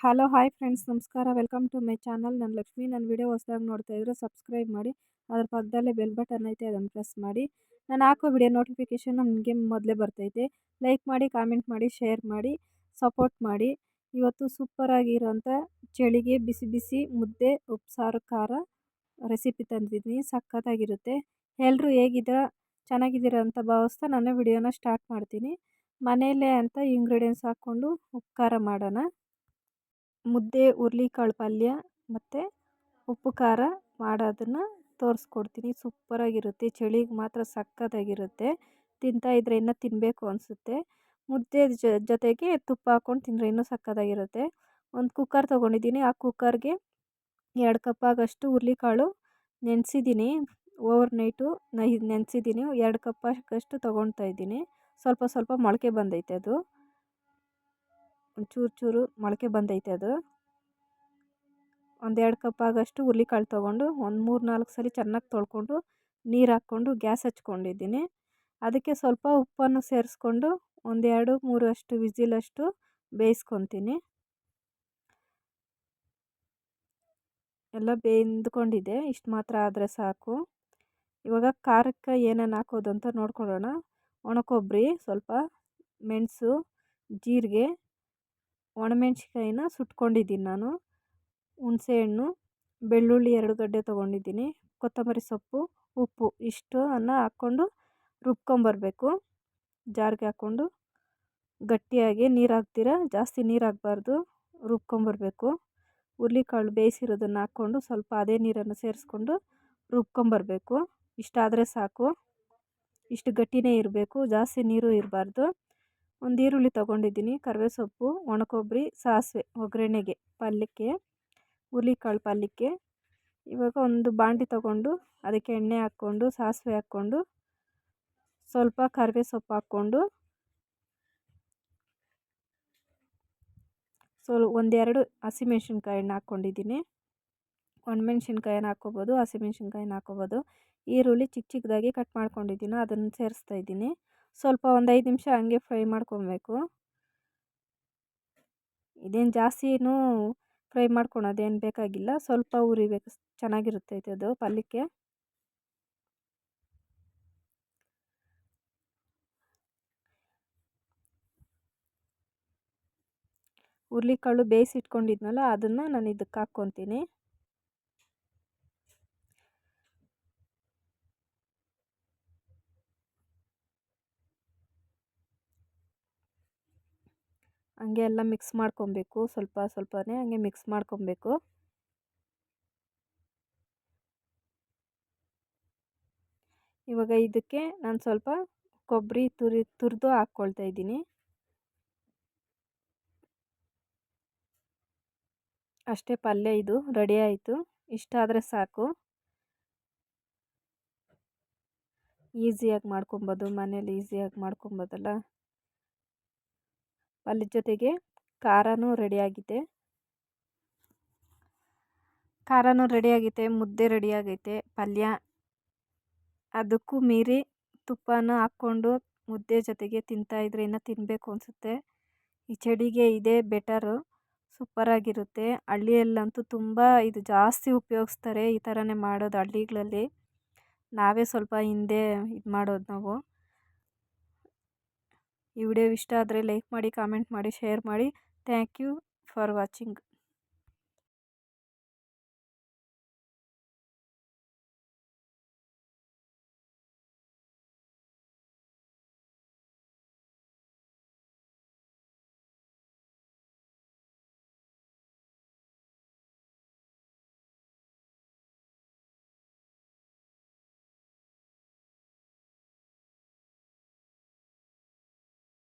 Hello hi friends ನಮಸ್ಕಾರ. Welcome to my channel ನಾನು ಲಕ್ಷ್ಮಿ. ನನ್ನ ವಿಡಿಯೋ ಹೊಸದಾಗಿ ನೋಡ್ತಾ ಇದ್ರೆ ಸಬ್ಸ್ಕ್ರೈಬ್ ಮಾಡಿ, ಅದ್ರ ಪಕ್ಕದಲ್ಲೇ ಬೆಲ್ ಬಟನ್ ಐತೆ, ಅದನ್ನು ಪ್ರೆಸ್ ಮಾಡಿ. ನಾನು ಹಾಕೋ ವಿಡಿಯೋ ನೋಟಿಫಿಕೇಶನ್ ನಿಮಗೆ ಮೊದಲೇ ಬರ್ತೈತೆ. ಲೈಕ್ ಮಾಡಿ ಕಾಮೆಂಟ್ ಮಾಡಿ ಶೇರ್ ಮಾಡಿ ಸಪೋರ್ಟ್ ಮಾಡಿ. ಇವತ್ತು ಸೂಪರಾಗಿರೋಂಥ ಚಳಿಗೆ ಬಿಸಿ ಬಿಸಿ ಮುದ್ದೆ, ಉಪ್ಸಾರು, ಖಾರ ರೆಸಿಪಿ ತಂದಿದ್ದೀನಿ. ಸಖತ್ತಾಗಿರುತ್ತೆ. ಎಲ್ಲರೂ ಹೇಗಿದ್ದೀರಾ ಚೆನ್ನಾಗಿದ್ದೀರಾ ಅಂತ ಭಾವಿಸ್ತಾ ನಾನು ವಿಡಿಯೋನ ಸ್ಟಾರ್ಟ್ ಮಾಡ್ತೀನಿ. ಮನೆಯಲ್ಲೇ ಅಂತ ಇಂಗ್ರೀಡಿಯೆಂಟ್ಸ್ ಹಾಕ್ಕೊಂಡು ಉಪ್ಪು ಖಾರ ಮಾಡೋಣ. ಮುದ್ದೆ ಹುರ್ಳಿಕಾಳು ಪಲ್ಯ ಮತ್ತು ಉಪ್ಪು ಖಾರ ಮಾಡೋದನ್ನು ತೋರಿಸ್ಕೊಡ್ತೀನಿ. ಸೂಪರಾಗಿರುತ್ತೆ. ಚಳಿಗೆ ಮಾತ್ರ ಸಖತ್ತಾಗಿರುತ್ತೆ ತಿಂತಾಯಿದ್ರೆ ಇನ್ನೂ ತಿನ್ನಬೇಕು ಅನಿಸುತ್ತೆ. ಮುದ್ದೆ ಜೊತೆಗೆ ತುಪ್ಪ ಹಾಕ್ಕೊಂಡು ತಿಂದರೆ ಇನ್ನೂ ಸಖತ್ತಾಗಿರುತ್ತೆ ಒಂದು ಕುಕ್ಕರ್ ತೊಗೊಂಡಿದ್ದೀನಿ. ಆ ಕುಕ್ಕರ್ಗೆ ಎರಡು ಕಪ್ ಆಗೋಷ್ಟು ಹುರ್ಳಿಕಾಳು ನೆನೆಸಿದ್ದೀನಿ. Over night ನೆನೆಸಿದ್ದೀನಿ. ಎರಡು ಕಪ್ ಅಷ್ಟು ತೊಗೊಳ್ತಾ ಇದ್ದೀನಿ. ಸ್ವಲ್ಪ ಸ್ವಲ್ಪ ಮೊಳಕೆ ಬಂದೈತೆ ಅದು. ಚೂರು ಚೂರು ಮೊಳಕೆ ಬಂದೈತೆ ಅದು. ಒಂದೆರಡು ಕಪ್ ಆಗೋಷ್ಟು ಹುರ್ಳಿಕಾಳು ತೊಗೊಂಡು ಒಂದು ಮೂರು ನಾಲ್ಕು ಸಲ ಚೆನ್ನಾಗಿ ತೊಳ್ಕೊಂಡು ನೀರು ಹಾಕ್ಕೊಂಡು ಗ್ಯಾಸ್ ಹಚ್ಕೊಂಡಿದ್ದೀನಿ. ಅದಕ್ಕೆ ಸ್ವಲ್ಪ ಉಪ್ಪನ್ನು ಸೇರಿಸ್ಕೊಂಡು ಒಂದೆರಡು ಮೂರು ಅಷ್ಟು ವಿಸಿಲಷ್ಟು ಬೇಯಿಸ್ಕೊತೀನಿ. ಎಲ್ಲ ಬೆಂದ್ಕೊಂಡಿದೆ ಇಷ್ಟು ಮಾತ್ರ ಆದರೆ ಸಾಕು. ಇವಾಗ ಖಾರಕ್ಕೆ ಏನೇನು ಹಾಕೋದು ಅಂತ ನೋಡ್ಕೊಳ್ಳೋಣ. ಒಣಕೊಬ್ಬರಿ, ಸ್ವಲ್ಪ ಮೆಣಸು, ಜೀರಿಗೆ ಒಣಮೆಣ್ಸಿಕಾಯಿನ ಸುಟ್ಕೊಂಡಿದ್ದೀನಿ ನಾನು. ಹುಣಸೆಹಣ್ಣು, ಬೆಳ್ಳುಳ್ಳಿ ಎರಡು ಗಡ್ಡೆ ತೊಗೊಂಡಿದ್ದೀನಿ, ಕೊತ್ತಂಬರಿ ಸೊಪ್ಪು, ಉಪ್ಪು, ಇಷ್ಟು ಅನ್ನ ಹಾಕ್ಕೊಂಡು ರುಬ್ಕೊಂಬರ್ಬೇಕು. ಜಾರಿಗೆ ಹಾಕ್ಕೊಂಡು ಗಟ್ಟಿಯಾಗಿ ನೀರು ಹಾಕ್ತೀರ, ಜಾಸ್ತಿ ನೀರು ಹಾಕ್ಬಾರ್ದು, ರುಬ್ಕೊಂಬರ್ಬೇಕು. ಹುರ್ಳಿಕಾಳು ಬೇಯಿಸಿರೋದನ್ನು ಹಾಕ್ಕೊಂಡು ಸ್ವಲ್ಪ ಅದೇ ನೀರನ್ನು ಸೇರಿಸ್ಕೊಂಡು ರುಬ್ಕೊಂಬರ್ಬೇಕು. ಇಷ್ಟಾದರೆ ಸಾಕು. ಇಷ್ಟು ಗಟ್ಟಿನೇ ಇರಬೇಕು, ಜಾಸ್ತಿ ನೀರು ಇರಬಾರ್ದು. ಒಂದು ಈರುಳ್ಳಿ ತೊಗೊಂಡಿದ್ದೀನಿ ಕರಿಬೇವು ಸೊಪ್ಪು ಒಣಕೊಬ್ಬರಿ, ಸಾಸಿವೆ, ಒಗ್ಗರಣೆಗೆ, ಪಲ್ಯಕ್ಕೆ, ಹುರ್ಳಿಕಾಳು ಪಲ್ಯಕ್ಕೆ. ಇವಾಗ ಒಂದು ಬಾಂಡಿ ತೊಗೊಂಡು ಅದಕ್ಕೆ ಎಣ್ಣೆ ಹಾಕ್ಕೊಂಡು, ಸಾಸಿವೆ ಹಾಕ್ಕೊಂಡು, ಸ್ವಲ್ಪ ಕರಿಬೇವು ಸೊಪ್ಪು ಹಾಕ್ಕೊಂಡು ಸ್ವಲ್ಪ ಒಂದೆರಡು ಹಸಿಮೆಣ್ಸಿನ್ಕಾಯಿನ ಹಾಕ್ಕೊಂಡಿದ್ದೀನಿ. ಒಣಮೆಣ್ಸಿನ್ಕಾಯಿನ ಹಾಕ್ಕೋಬೋದು, ಹಸಿಮೆಣ್ಸಿನ್ಕಾಯನ್ನು ಹಾಕ್ಕೊಬೋದು. ಈರುಳ್ಳಿ ಚಿಕ್ಕ ಚಿಕ್ಕದಾಗಿ ಕಟ್ ಮಾಡ್ಕೊಂಡಿದ್ದೀನಿ ಅದನ್ನು ಸೇರಿಸ್ತಾ ಇದ್ದೀನಿ. ಸ್ವಲ್ಪ ಒಂದು ಐದು ನಿಮಿಷ ಹಂಗೆ ಫ್ರೈ ಮಾಡ್ಕೊಬೇಕು. ಇದೇನು ಜಾಸ್ತಿನೂ ಫ್ರೈ ಮಾಡ್ಕೊಳೋದೇನು ಬೇಕಾಗಿಲ್ಲ, ಸ್ವಲ್ಪ ಉರಿಬೇಕು ಚೆನ್ನಾಗಿರುತ್ತೆ ಅದು ಪಲ್ಯಕ್ಕೆ. ಹುರ್ಲಿಕಾಳು ಬೇಯಿಸಿಟ್ಕೊಂಡಿದ್ನಲ್ಲ, ಅದನ್ನು ನಾನು ಇದಕ್ಕೆ ಹಾಕ್ಕೊತೀನಿ. ಹಂಗೆ ಎಲ್ಲ ಮಿಕ್ಸ್ ಮಾಡ್ಕೊಬೇಕು. ಸ್ವಲ್ಪ ಸ್ವಲ್ಪನೇ ಹಂಗೆ ಮಿಕ್ಸ್ ಮಾಡ್ಕೊಬೇಕು. ಇವಾಗ ಇದಕ್ಕೆ ನಾನು ಸ್ವಲ್ಪ ಕೊಬ್ಬರಿ ತುರಿ, ತುರಿದು ಹಾಕ್ಕೊಳ್ತಾ ಇದ್ದೀನಿ. ಅಷ್ಟೇ ಪಲ್ಯ ಇದು, ರೆಡಿ ಆಯಿತು. ಇಷ್ಟ ಆದರೆ ಸಾಕು. ಈಸಿಯಾಗಿ ಮಾಡ್ಕೊಬೋದು, ಮನೇಲಿ ಈಸಿಯಾಗಿ ಮಾಡ್ಕೊಬೋದಲ್ಲ. ಪಲ್ಯದ ಜೊತೆಗೆ ಖಾರನೂ ರೆಡಿಯಾಗಿದೆ ಖಾರನೂ ರೆಡಿಯಾಗೈತೆ ಮುದ್ದೆ ರೆಡಿಯಾಗೈತೆ ಪಲ್ಯ. ಅದಕ್ಕೂ ಮೀರಿ ತುಪ್ಪನ ಹಾಕ್ಕೊಂಡು ಮುದ್ದೆ ಜೊತೆಗೆ ತಿಂತಾಯಿದ್ರೆ ಇನ್ನೂ ತಿನ್ನಬೇಕು ಅನಿಸುತ್ತೆ. ಈ ಚಡಿಗೆ ಇದೇ ಬೆಟರು ಸೂಪರಾಗಿರುತ್ತೆ ಹಳ್ಳಿಯಲ್ಲಂತೂ ತುಂಬ ಇದು ಜಾಸ್ತಿ ಉಪಯೋಗಿಸ್ತಾರೆ ಈ ಥರನೇ ಮಾಡೋದು ಹಳ್ಳಿಗಳಲ್ಲಿ. ನಾವೇ ಸ್ವಲ್ಪ ಹಿಂದೆ ಇದು ಮಾಡೋದು ನಾವು. ಈ ವಿಡಿಯೋ ಇಷ್ಟ ಆದರೆ ಲೈಕ್ ಮಾಡಿ ಕಾಮೆಂಟ್ ಮಾಡಿ ಶೇರ್ ಮಾಡಿ. Thank you for watching